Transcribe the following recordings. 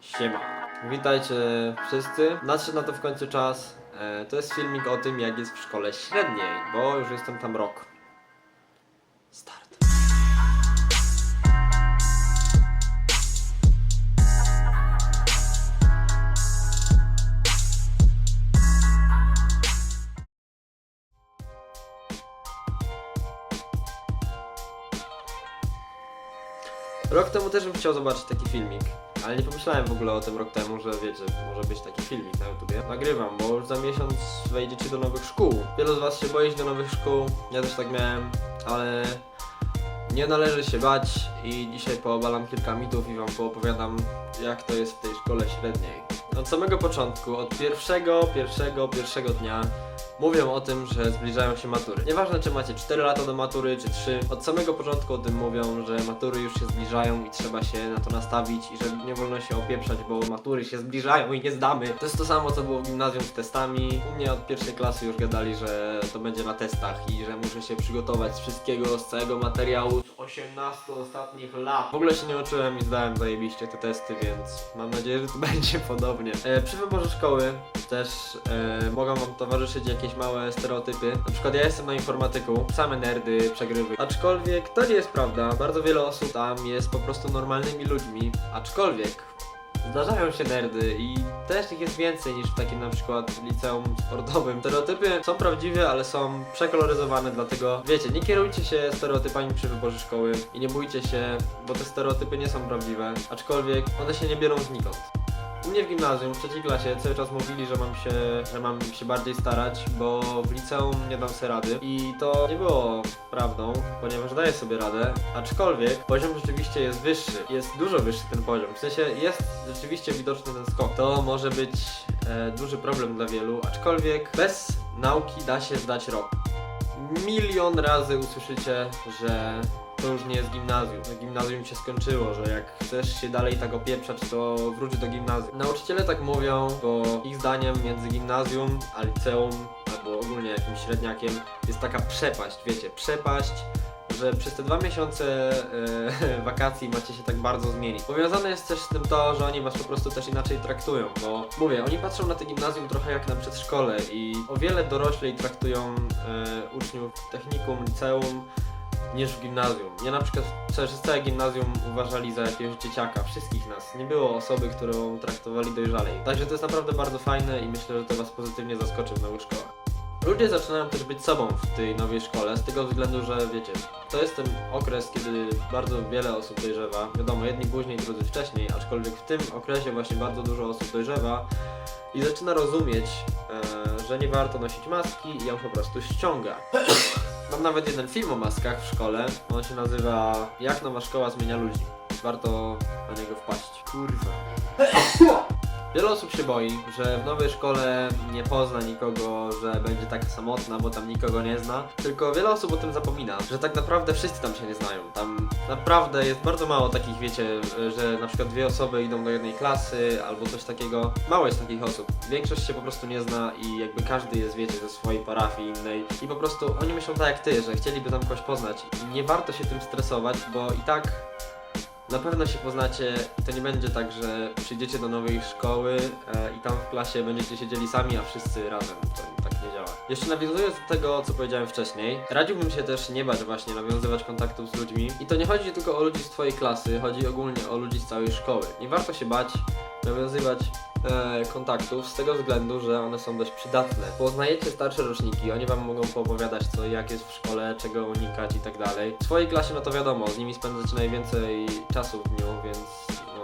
Siema. Witajcie wszyscy. Nadszedł na to w końcu czas. E, to jest filmik o tym, jak jest w szkole średniej, bo już jestem tam rok. Start. Rok temu też bym chciał zobaczyć taki filmik, ale nie pomyślałem w ogóle o tym rok temu, że wiecie, może być taki filmik na YouTubie. Nagrywam, bo już za miesiąc wejdziecie do nowych szkół. Wielu z was się boi iść do nowych szkół, ja też tak miałem, ale nie należy się bać i dzisiaj poobalam kilka mitów i wam poopowiadam, jak to jest w tej szkole średniej. Od samego początku, od pierwszego, pierwszego, pierwszego dnia mówią o tym, że zbliżają się matury. Nieważne, czy macie 4 lata do matury, czy 3, od samego początku o tym mówią, że matury już się zbliżają i trzeba się na to nastawić i że nie wolno się opieprzać, bo matury się zbliżają i nie zdamy. To jest to samo, co było w gimnazjum z testami. U mnie od pierwszej klasy już gadali, że to będzie na testach i że muszę się przygotować z wszystkiego, z całego materiału z 18 ostatnich lat. W ogóle się nie uczyłem i zdałem zajebiście te testy, więc mam nadzieję, że to będzie podobnie. E, przy wyborze szkoły też e, mogą wam towarzyszyć jakieś małe stereotypy. Na przykład ja jestem na informatyku, same nerdy, przegrywy. Aczkolwiek to nie jest prawda. Bardzo wiele osób tam jest po prostu normalnymi ludźmi. Aczkolwiek Zdarzają się nerdy i też ich jest więcej niż w takim na przykład liceum sportowym. Stereotypy są prawdziwe, ale są przekoloryzowane, dlatego wiecie, nie kierujcie się stereotypami przy wyborze szkoły i nie bójcie się, bo te stereotypy nie są prawdziwe, aczkolwiek one się nie biorą znikąd. Mnie w gimnazjum, w trzeciej klasie, cały czas mówili, że mam się, że mam się bardziej starać, bo w liceum nie dam sobie rady. I to nie było prawdą, ponieważ daję sobie radę, aczkolwiek poziom rzeczywiście jest wyższy. Jest dużo wyższy ten poziom. W sensie jest rzeczywiście widoczny ten skok. To może być e, duży problem dla wielu, aczkolwiek bez nauki da się zdać rok. Milion razy usłyszycie, że to już nie jest gimnazjum, gimnazjum się skończyło, że jak chcesz się dalej tak opieprzać, to wróć do gimnazjum. Nauczyciele tak mówią, bo ich zdaniem między gimnazjum a liceum, albo ogólnie jakimś średniakiem, jest taka przepaść, wiecie, przepaść, że przez te dwa miesiące e, wakacji macie się tak bardzo zmienić. Powiązane jest też z tym to, że oni was po prostu też inaczej traktują, bo mówię, oni patrzą na te gimnazjum trochę jak na przedszkole i o wiele doroślej traktują e, uczniów technikum, liceum, niż w gimnazjum. Mnie na przykład przez całe gimnazjum uważali za jakiegoś dzieciaka, wszystkich nas. Nie było osoby, którą traktowali dojrzalej. Także to jest naprawdę bardzo fajne i myślę, że to Was pozytywnie zaskoczy w nowych szkołach. Ludzie zaczynają też być sobą w tej nowej szkole, z tego względu, że wiecie, to jest ten okres, kiedy bardzo wiele osób dojrzewa. Wiadomo, jedni później, drudzy wcześniej, aczkolwiek w tym okresie właśnie bardzo dużo osób dojrzewa i zaczyna rozumieć, e, że nie warto nosić maski i ją po prostu ściąga. Mam nawet jeden film o maskach w szkole. On się nazywa Jak nowa szkoła zmienia ludzi. Warto na niego wpaść. Kurwa. Wiele osób się boi, że w nowej szkole nie pozna nikogo, że będzie taka samotna, bo tam nikogo nie zna. Tylko wiele osób o tym zapomina, że tak naprawdę wszyscy tam się nie znają. Tam naprawdę jest bardzo mało takich, wiecie, że na przykład dwie osoby idą do jednej klasy albo coś takiego. Mało jest takich osób. Większość się po prostu nie zna i jakby każdy jest, wiecie, ze swojej parafii innej. I po prostu oni myślą tak jak ty, że chcieliby tam kogoś poznać. Nie warto się tym stresować, bo i tak na pewno się poznacie to nie będzie tak, że przyjdziecie do nowej szkoły e, i tam w klasie będziecie siedzieli sami, a wszyscy razem. To tak nie działa. Jeszcze nawiązując do tego, co powiedziałem wcześniej, radziłbym się też nie bać właśnie nawiązywać kontaktów z ludźmi. I to nie chodzi tylko o ludzi z twojej klasy, chodzi ogólnie o ludzi z całej szkoły. Nie warto się bać nawiązywać e, kontaktów z tego względu, że one są dość przydatne. Poznajecie starsze roczniki, oni wam mogą poopowiadać co jak jest w szkole, czego unikać i tak dalej. W swojej klasie no to wiadomo, z nimi spędzacie najwięcej czasu w dniu, więc no,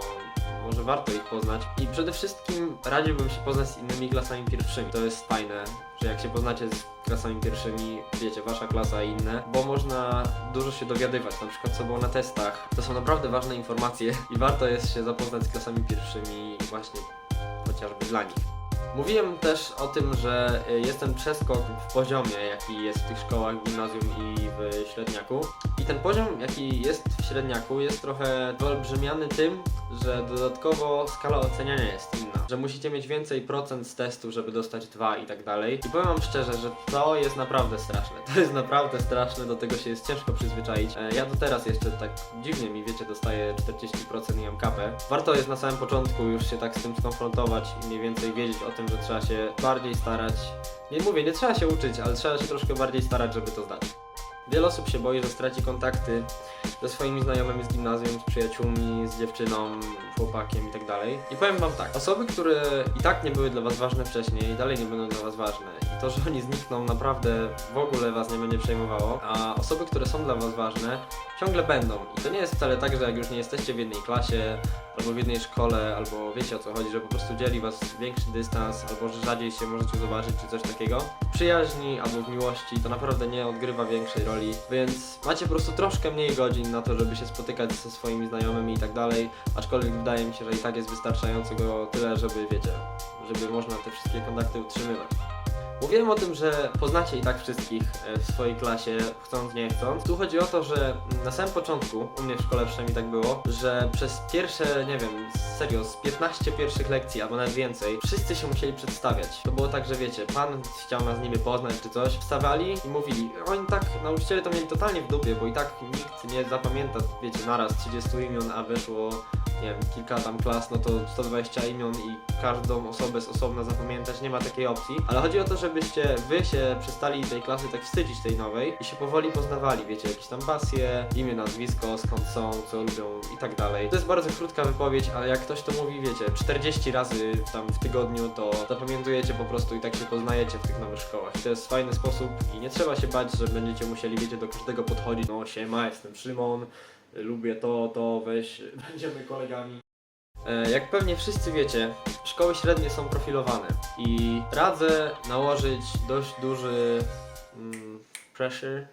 może warto ich poznać. I przede wszystkim radziłbym się poznać z innymi klasami pierwszymi. To jest fajne, że jak się poznacie z klasami pierwszymi, wiecie, wasza klasa i inne, bo można dużo się dowiadywać, na przykład co było na testach. To są naprawdę ważne informacje i warto jest się zapoznać z klasami pierwszymi właśnie chociażby dla nich. Mówiłem też o tym, że y, jest ten przeskok w poziomie, jaki jest w tych szkołach, w gimnazjum i w średniaku. I ten poziom, jaki jest w średniaku, jest trochę wyolbrzymiany tym, że dodatkowo skala oceniania jest inna. Że musicie mieć więcej procent z testu, żeby dostać dwa i tak dalej. I powiem wam szczerze, że to jest naprawdę straszne. To jest naprawdę straszne, do tego się jest ciężko przyzwyczaić. E, ja do teraz jeszcze tak dziwnie mi, wiecie, dostaję 40% i kapę. Warto jest na samym początku już się tak z tym skonfrontować i mniej więcej wiedzieć o tym, że trzeba się bardziej starać. Nie mówię, nie trzeba się uczyć, ale trzeba się troszkę bardziej starać, żeby to zdać. Wiele osób się boi, że straci kontakty ze swoimi znajomymi z gimnazjum, z przyjaciółmi, z dziewczyną, chłopakiem i tak dalej. I powiem wam tak, osoby, które i tak nie były dla was ważne wcześniej, dalej nie będą dla was ważne. I to, że oni znikną, naprawdę w ogóle was nie będzie przejmowało. A osoby, które są dla was ważne, ciągle będą. I to nie jest wcale tak, że jak już nie jesteście w jednej klasie, albo w jednej szkole, albo wiecie o co chodzi, że po prostu dzieli was większy dystans, albo że rzadziej się możecie zobaczyć, czy coś takiego. W przyjaźni albo w miłości to naprawdę nie odgrywa większej roli, więc macie po prostu troszkę mniej godzin na to, żeby się spotykać ze swoimi znajomymi i tak dalej, aczkolwiek wydaje mi się, że i tak jest wystarczająco go tyle, żeby wiecie, żeby można te wszystkie kontakty utrzymywać. Mówiłem o tym, że poznacie i tak wszystkich e, w swojej klasie, chcąc nie chcąc. Tu chodzi o to, że na samym początku, u mnie w szkole przynajmniej tak było, że przez pierwsze, nie wiem, serio, z 15 pierwszych lekcji, albo nawet więcej, wszyscy się musieli przedstawiać. To było tak, że wiecie, pan chciał nas niby poznać czy coś, wstawali i mówili, oni tak, nauczyciele to mieli totalnie w dupie, bo i tak nikt nie zapamięta, wiecie, naraz 30 imion, a wyszło nie wiem, kilka tam klas, no to 120 imion i każdą osobę z osobna zapamiętać, nie ma takiej opcji. Ale chodzi o to, żebyście wy się przestali tej klasy tak wstydzić tej nowej i się powoli poznawali, wiecie, jakieś tam pasje, imię, nazwisko, skąd są, co lubią i tak dalej. To jest bardzo krótka wypowiedź, ale jak ktoś to mówi, wiecie, 40 razy tam w tygodniu, to zapamiętujecie po prostu i tak się poznajecie w tych nowych szkołach. I to jest fajny sposób i nie trzeba się bać, że będziecie musieli, wiecie, do każdego podchodzić. No siema, jestem Szymon, lubię to, to, weź, będziemy kolegami. E, Jak pewnie wszyscy wiecie, szkoły średnie są profilowane i radzę nałożyć dość duży mm, pressure.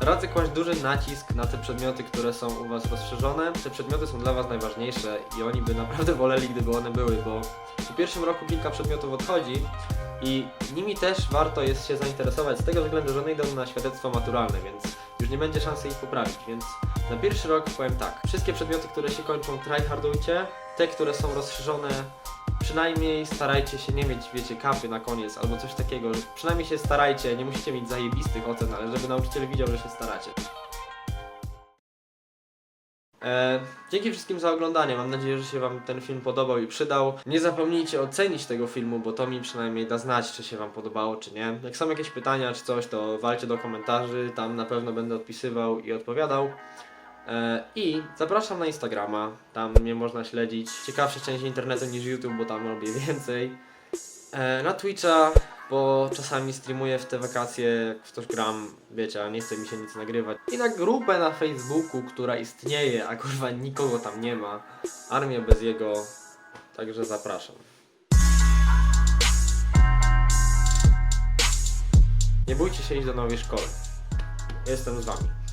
Radzę kłaść duży nacisk na te przedmioty, które są u Was rozszerzone. Te przedmioty są dla Was najważniejsze i oni by naprawdę woleli, gdyby one były, bo w pierwszym roku kilka przedmiotów odchodzi i nimi też warto jest się zainteresować z tego względu, że one idą na świadectwo maturalne, więc już nie będzie szansy ich poprawić, więc na pierwszy rok powiem tak, wszystkie przedmioty, które się kończą tryhardujcie, te, które są rozszerzone przynajmniej starajcie się nie mieć, wiecie, kapy na koniec albo coś takiego, przynajmniej się starajcie, nie musicie mieć zajebistych ocen, ale żeby nauczyciel widział, że się staracie. E, dzięki wszystkim za oglądanie. Mam nadzieję, że się Wam ten film podobał i przydał. Nie zapomnijcie ocenić tego filmu, bo to mi przynajmniej da znać, czy się Wam podobało, czy nie. Jak są jakieś pytania czy coś, to walcie do komentarzy. Tam na pewno będę odpisywał i odpowiadał. E, I zapraszam na Instagrama. Tam mnie można śledzić. Ciekawsze części internetu niż YouTube, bo tam robię więcej. E, na Twitcha, bo czasami streamuję w te wakacje, jak w coś gram, wiecie, a nie chce mi się nic nagrywać. I na grupę na Facebooku, która istnieje, a kurwa nikogo tam nie ma. Armię bez jego, także zapraszam. Nie bójcie się iść do nowej szkoły. Jestem z wami.